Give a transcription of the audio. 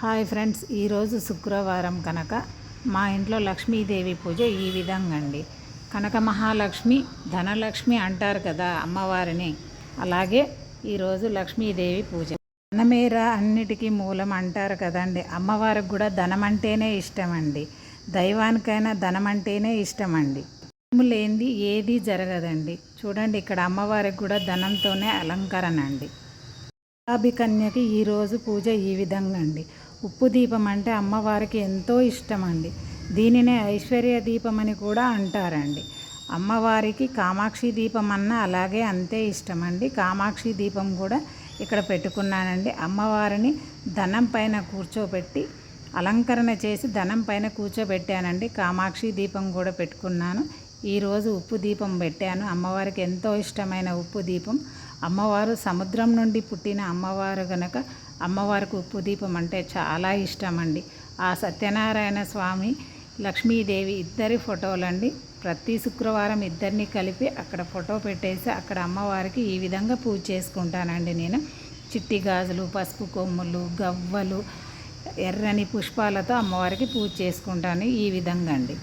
Hi friends ఈరోజు శుక్రవారం కనుక మా ఇంట్లో లక్ష్మీదేవి పూజ ఈ విధంగా అండి. కనక మహాలక్ష్మి ధనలక్ష్మి అంటారు కదా అమ్మవారిని. అలాగే ఈరోజు లక్ష్మీదేవి పూజ. ధనమేర అన్నిటికీ మూలం అంటారు కదండి. అమ్మవారికి కూడా ధనం అంటేనే ఇష్టం అండి. దైవానికైనా ధనం అంటేనే ఇష్టం అండి. లేనిది ఏది జరగదండి. చూడండి ఇక్కడ అమ్మవారికి కూడా ధనంతోనే అలంకరణ అండి. కన్యకి ఈరోజు పూజ ఈ విధంగా అండి. ఉప్పు దీపం అంటే అమ్మవారికి ఎంతో ఇష్టమండి. దీనినే ఐశ్వర్య దీపం అని కూడా అంటారండి. అమ్మవారికి కామాక్షి దీపం అన్న అలాగే అంతే ఇష్టమండి. కామాక్షి దీపం కూడా ఇక్కడ పెట్టుకున్నానండి. అమ్మవారిని ధనం పైన కూర్చోబెట్టి అలంకరణ చేసి ధనం పైన కూర్చోబెట్టానండి. కామాక్షి దీపం కూడా పెట్టుకున్నాను. ఈరోజు ఉప్పు దీపం పెట్టాను. అమ్మవారికి ఎంతో ఇష్టమైన ఉప్పు దీపం. అమ్మవారు సముద్రం నుండి పుట్టిన అమ్మవారు గనక అమ్మవారికి ఉప్పు దీపం అంటే చాలా ఇష్టం అండి ఆ సత్యనారాయణ స్వామి లక్ష్మీదేవి ఇద్దరి ఫోటోలండి. ప్రతి శుక్రవారం ఇద్దరిని కలిపి అక్కడ ఫోటో పెట్టేసి అక్కడ అమ్మవారికి ఈ విధంగా పూజ చేసుకుంటానండి నేను. చిట్టి గాజులు పసుపు కొమ్ములు గవ్వలు ఎర్రని పుష్పాలతో అమ్మవారికి పూజ చేసుకుంటాను ఈ విధంగా అండి.